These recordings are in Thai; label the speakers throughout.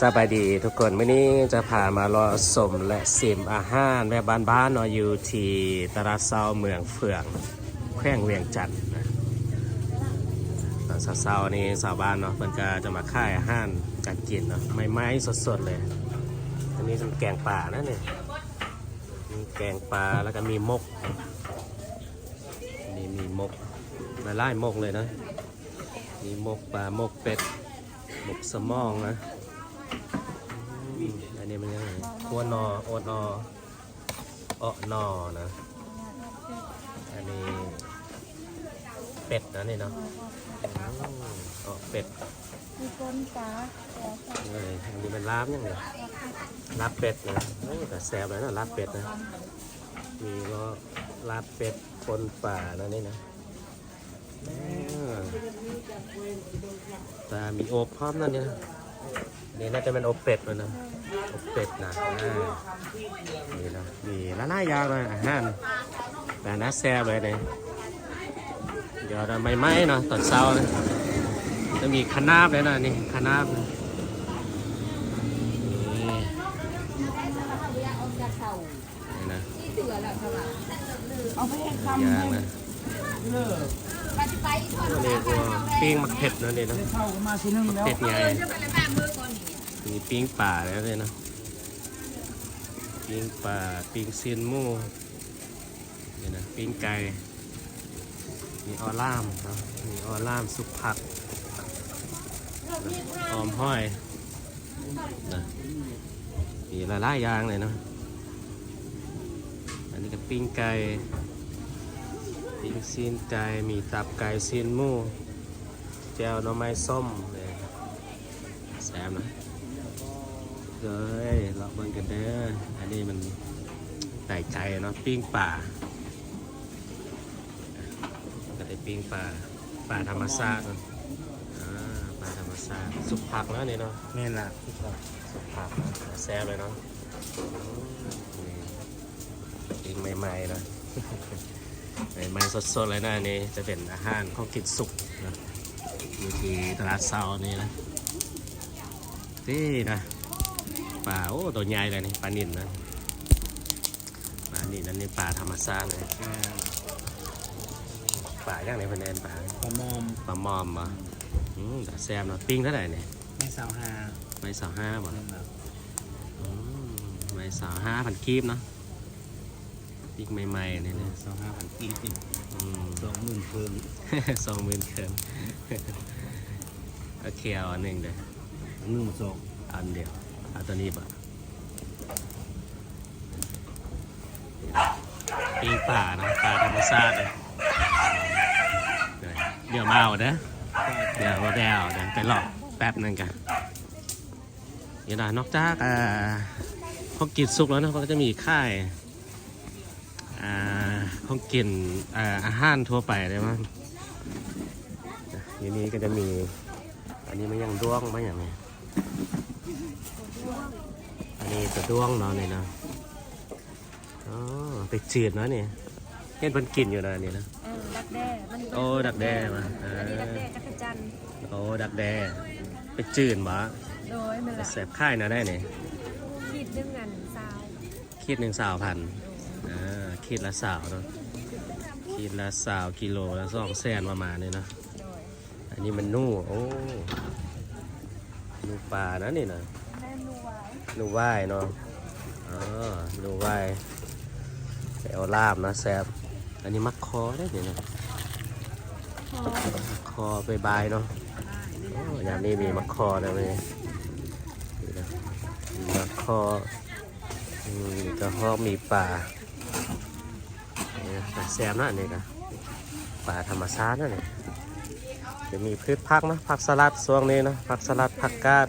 Speaker 1: สบายดีทุกคนวันนี้จะพามารอสมและสิมอาหารแบบบ้านๆเนาะอยู่ที่ตลาดเซาเมืองเฟืองแขวงเวียงจันทน์นะตอนเช้าๆนี่ชาวบ้านเนาะเพิ่นก็จะมาค่ายอาหารการกินเนาะไม้ๆสดๆเลยอันนี้เป็นแกงป่านะเนี่ยมีแกงปลาแล้วก็มีมกนี่มีมกมาไล่มกเลยนะมีมกปลามกเป็ดมกสมองนะ นี้มันยังไงขัวนอโอดนอเออนอนะ อันนี้เป็ดนะนี่เนาะอืมเออเป็ด
Speaker 2: มีก้นปลา
Speaker 1: เลยอันนี้เป็นลาบยังไงลาบเป็ดนะแต่แซ่บเลยนะลาบเป็ดนะ มีก็ลาบเป็ดคนป่านะนี่นะแต่มีโอบพร้อมนั่นเนี่ย นะนี่น่าจะเป็นโอบเป็ดเลยนะโอบเป็ดนะอ่านี่นะมีละลายยาวเลยอาหารแต่น่าแซ่บเลยเนี่ยเดี๋ยวเราไม่ไหม้เนาะตอนเช้านะจะมีคณาบเลยนะนี่คณาบนะนี่นี่นะ
Speaker 2: เอาไปให้ค
Speaker 1: ยางนะตัวนี้ก็ปิ้งมักเผ็ดนะนี่นะำ
Speaker 2: เข้ามาทีนึงแล้ว
Speaker 1: เผ็ดใหญ่ มีปิ้งป่าแล้วเลยนะปิ้งป่าปิ้งเซียนหมูนี่นะปิ้งไก่มีออล่ามนะมีออล่ามสุกผักหอมห้อยนะมีหลายๆอย่างเลยเนาะอันนี้ก็ปิ้งไก่ปิ้งซีนไก่มีตับไก่ซีนหมูแจวหน่อไม้ส้มเลยแซมนะ เฮ้ยเราเบิ่งกันเด้อ อันนี้มันไก่ไก่เนาะปิ้งป่า ก็ได้ปิ้งป่าป่าธรรมชาติเนาะอ่าป่าธรรมชาติสุกผักแล้วนี่เนาะ
Speaker 2: แม่นละ
Speaker 1: สุกผักนะแซ่บเลยเนาะอืมปิ้งใหม่ๆนะใหม่ๆสดๆเลยนะอันนี่จะเป็นอาหารของกินสุกนะอยู่ที่ตลาดเซานี่นะนี่นะ ปลาโอ้ตัวใหญ่เลยนี่ปลานิลนะปลานิลนั่นนี่ปลาธรรมชาติเลยปลาย่างในพันแดนปลา
Speaker 2: ขอมอม
Speaker 1: ปลามอมเหรออืมแต่แซมเนาะปิ้งเท่าไหร่เนี่ย
Speaker 2: ไม่สาวหา
Speaker 1: ไม่สาวห้าบ่
Speaker 2: แม่นละ
Speaker 1: อืมไม่สาวห้าพันกีบเนาะปิ้งใหม่ๆเนี่ยนะ
Speaker 2: สาวหาพันปีกิน
Speaker 1: อืม
Speaker 2: สองหมื่นเพิ่ม
Speaker 1: สองหมื่นเคินโอเคเอาอันหนึ่งเด้อ
Speaker 2: หนึ่งสอง
Speaker 1: อันเดียวเอาตัวนี้ปะปีป่านะป่าธรรมชาติเลยเดี๋ยวมาเอาเด้อเดี๋ยวมาแบวเดี๋ยวไปหลอกแป๊บหนึงกันนี่นะนอกจากอ่าพอกินสุกแล้วนะก็จะมีค่ายอ่าของกินอ่าอาหารทั่วไปเลยมั้งทีนี้ก็จะมี อันนี้มันยังด้วงมั้งอย่างนี้ อันนี้จะด้วงเนาะนี่นะอ๋อไปจืดเนาะนี่เห็นเพิ่นกินอยู่นะนี่นะ
Speaker 2: เออดักแด้มัน
Speaker 1: โอ้ดักแด้มาเอ
Speaker 2: อันนี้ดัก
Speaker 1: อ
Speaker 2: แด้จักรจันทร์
Speaker 1: โอ้ดักแด้ไปจืดบ่
Speaker 2: โดยมันละ
Speaker 1: แสบค่ายนะได้เนี่ย
Speaker 2: ขีดหนึ่งอันซาว
Speaker 1: ขีดหนึ่งสาวพันอ่าขีดละสาวเนาะขีดละสาวกิโลละสองแสนประมาณนี้เนาะ
Speaker 2: โดย
Speaker 1: อันนี้มันนู่โอ้ นูปลานะนี่นะ
Speaker 2: แม่นูไว้
Speaker 1: นูว่ายเนาะอ๋อนูว่ายไปเอาลาบนะแซบอันนี้มักคอได้เนี่ยนะ
Speaker 2: พอ
Speaker 1: มักคอไปบายเนาะโอ้ยามนี้มีมักคอนะเว้ยนี่นะมีมักคออืมมีกระหอกมีป่าเนี่ยแต่แซมนะอันนี่กะป่าธรรมชาตินะเนี่ย จะมีพืชผักนะผักสลัดช่วงนี้นะผักสลัดผักกาด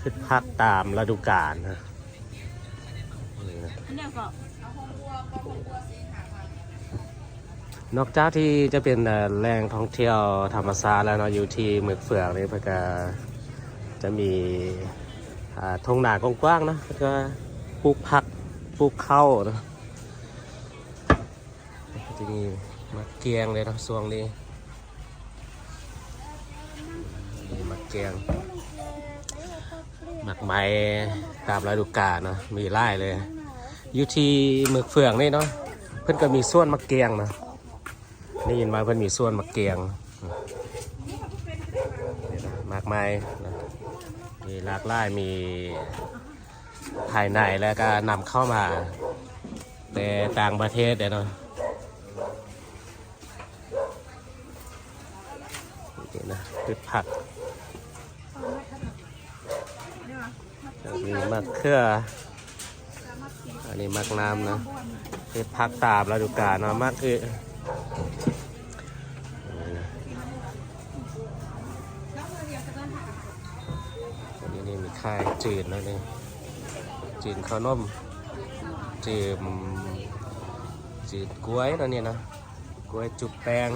Speaker 1: พืชผักตามฤดูกาลนะนี่นะ
Speaker 2: อันเนี้ยก็
Speaker 1: นอกจากที่จะเป็นแหล่งท่องเที่ยวธรรมชาติแล้วเนาะอยู่ที่เมืองเฟืองนี่เพื่อก็จะมีทุ่งนากว้างๆนะก็ปลูกผักปลูกข้าวนะจะมีมะเกียงเลยนะช่วงนี้ มีมะเกียงมักไม้ตามฤดูกาลเนาะมีไร่เลย อยู่ที่เมืองเฟืองนี่เนาะเพิ่อนก็มีส่วนมะเกียงนาะนี่ยินมาเพิ่อนมีส่วนมะเกียงนี่นะมากมายนะมีหลากหลายมีภายในแล้วก็นำเข้ามา แต่ต่างประเทศเนาะนี่นะพืชผัก มีมะเขือ อันนี้มักน้ำนะเคือพักตามฤดูกาลเนาะมากคืออันนี้นี่มีข้ายจืดนะนี่จืดข้าวนมจืดจืดกล้วยนะนี่นะกล้วยจุบแป้ง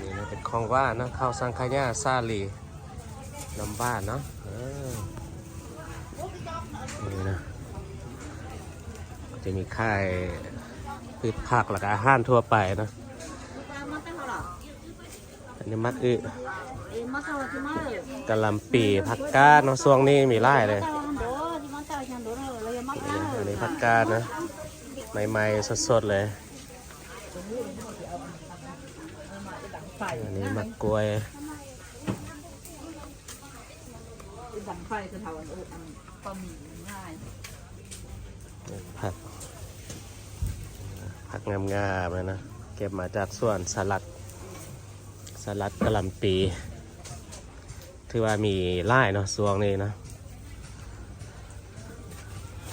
Speaker 1: นี่นะเป็นของว่านะข้าวสังขยาซาลี น้ำบ้านเนาะเออนี่นะจะมีค่ายพืชผักแล้วก็อาหารทั่วไปนะอันนี้มักอึกะหล่ำปีผักกาดเนาะช่วงนี้มีไร่เลยอันนี้ผักกาดนะใหม่ๆสดๆเลยอันนี้มักกล้วย
Speaker 3: ดัง ไฟคือเทาอันอออันบะหมี่ง่าย
Speaker 1: ผักผักงามๆเลยนะ เก็บมาจากส่วนสลัด สลัดกะหล่ำปี ถือว่ามีไล่เนาะช่วงนี้นะ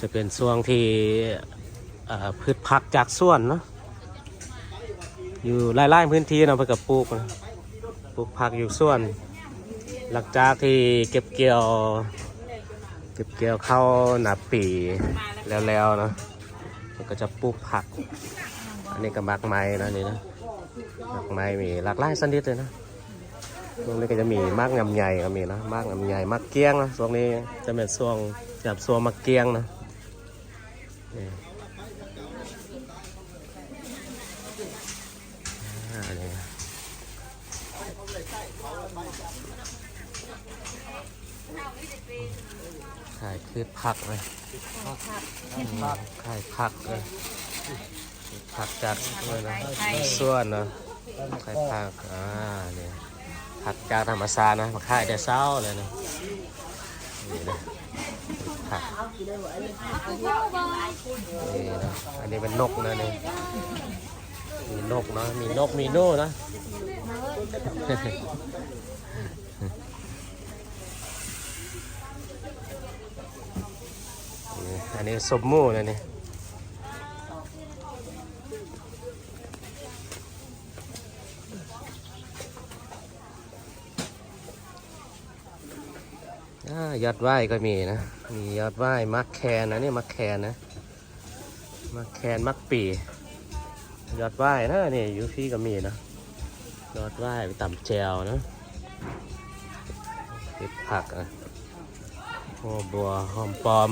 Speaker 1: จะเป็นช่วงที่พืชผักจากส่วนเนาะอยู่ไล่ๆพื้นที่เนาะเพื่อกับปลูกนะปลูกผักอยู่ส่วน หลังจากที่เก็บเกี่ยว เก็บเกี่ยวเข้าหนาปีแล้วๆเนาะมันก็จะปลูกผัก อันนี้ก็มักไม้นะนี่นะมักไม้มีหลากหลายชนิดเลยนะตรงนี้ก็จะมีมากงำใหญ่ก็มีนะมากงำใหญ่มากเกี้ยงนะช่วงนี้จะเป็นช่วงจับช่วงมากเกี้ยงนะนี่อ่านี่ ขายพืชผักเลยขายผักเลยผักจัดเลยนะส่วนเนาะขายผักอ่าเนี่ยผักจากธรรมชาตินะมาขายแต่เช้าเลยนะนี่นะผักนี่นะอันนี้เป็นนกนะนี่มีนกเนาะมีนกมีโน่นะ อันนี้สมมูนะนี่ยอดไหว้ก็มีนะ มียอดไหว้มักแคนนะนี่มักแคนนะ มักแคนมักปี ยอดไหว้นะนี่ยูพี่ก็มีนะ ยอดไหว้ไปต่ำแจวนะติดผักอะโอ้บัวหอมปลอม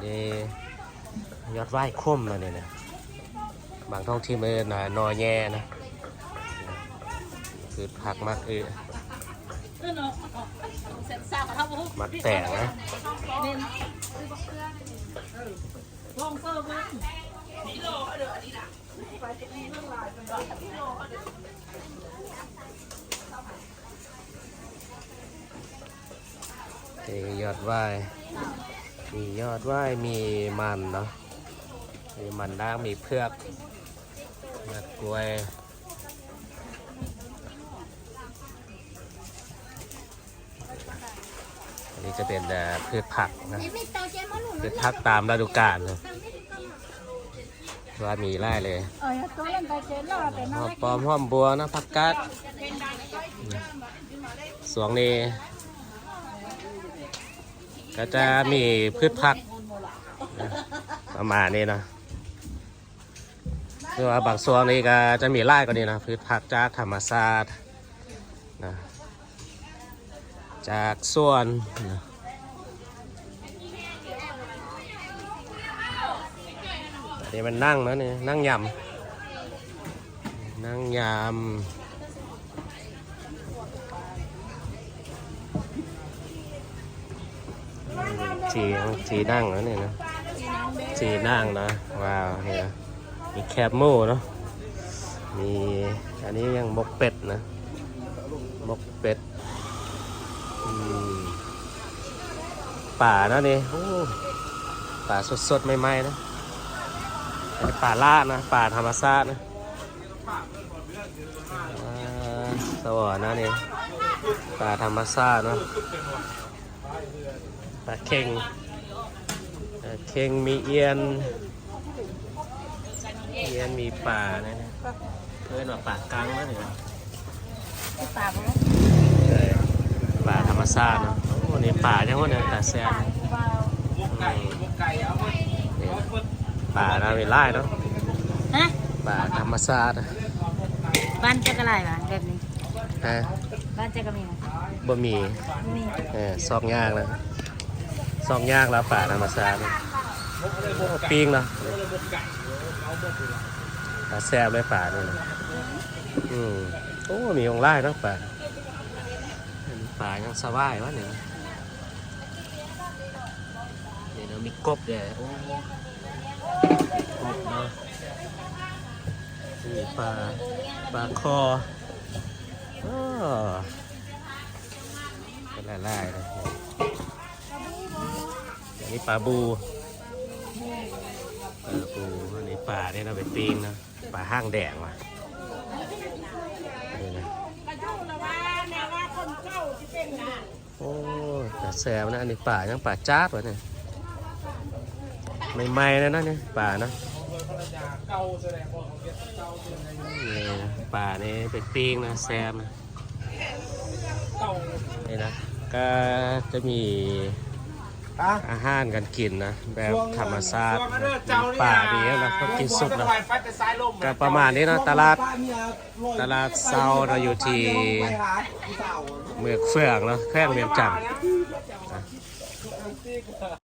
Speaker 1: นนี้ยอดไหว้คมนะเนี่ยนะบางท้องที่มือหนอยนอแย่นะคือผักมาก
Speaker 3: เออมั
Speaker 1: กแตกนะ
Speaker 3: เสิร์ฟเลย
Speaker 1: นี่ยอดไหว้ มียอดไหว้มีมันเนาะมีมันด่างมีเพือกมะกล้วยอันนี้จะเป็นแต่พืชผักนะพืชผักตามฤดูกาลนะว่ามีไร่เลย
Speaker 2: เอ้ยตัวเล่นไปเจนรอแต่
Speaker 1: ห
Speaker 2: น้
Speaker 1: อ
Speaker 2: อ
Speaker 1: ม
Speaker 2: ย
Speaker 1: ปอมหอมบัวนะผักกาดสวงนี้ ก็จะมีพืชผักนะประมาณนี้นะคือว่าบางส่วนนี้ก็จะมีไร่ก็นี้นะพืชผักจากธรรมชาตินะจากส่วนนะอันนี้มันนั่งนะนี่นั่งยำนั่งยา จีจีนั่งแล้วเนี่ยนะจีนั่งนะ ว้าวเห็นไหมมีแคบหมูเนาะมีอันนี้ยังมกเป็ดนะมกเป็ดอืมป่านะนี่โอ้ป่าสดๆใหม่ๆนะอันนี้ป่าล่านะ ป่าธรรมชาตินะอ่าสวรรค์นะนี่ป่าธรรมชาติเนาะปลา เค็งเอ่อเค็งมีเอียน เอียนมีป่านะเนี่ยเพื่อนว่าป่ากังนะเนี่ย
Speaker 2: ที่ปากมัน
Speaker 1: เออป่าธรรมชาติเนาะโอ้นี่ป่าจังวะเนี่ยป่าแซมอืมนี่ป่านาเวล่าเนาะ
Speaker 2: ฮะ
Speaker 1: ป่าธรรมชาตินะ
Speaker 2: บ้านจะกระไรวะแบบนี้
Speaker 1: ฮะ
Speaker 2: บ้านจะกระมีไหม
Speaker 1: บ่มี
Speaker 2: มี
Speaker 1: เออซอกยากนะ ซอกยากแล้วป่าธรรมชาตินะโอ้งเนาะป่าแซบเลยป่านี่นะอืมโอ้ มีองไล่เนาะป่าป่ายังสบายวะเนี่ยเดี๋ยวมีกบเดี๋ยวโอ้กบเนาะนี่ปลาปลาคออ้อเป็นลายๆเลย นี้ปลาบูปลาบูอันนี้ปลาเนี่ยเราไปปิ้งนะปลาห้างแดงว่ะนี่นะโอ้แต่แซมนะอันนี้ป่ายังป่าจ้าดวะเนี่ยใหม่ๆนะนะเนี่ยป่านะนี่นะป่านี่เป็นปิ้งนะแซมนะนี่นะก็จะมี อาหารกันกินนะแบบธรรมชาตินะมีป่ามีนะเขากินสุกนะก็ประมาณนี้เนาะตลาดตลาดเซาเราอยู่ที่เมืองเฟืองเนาะแข้งเวียงจันทน์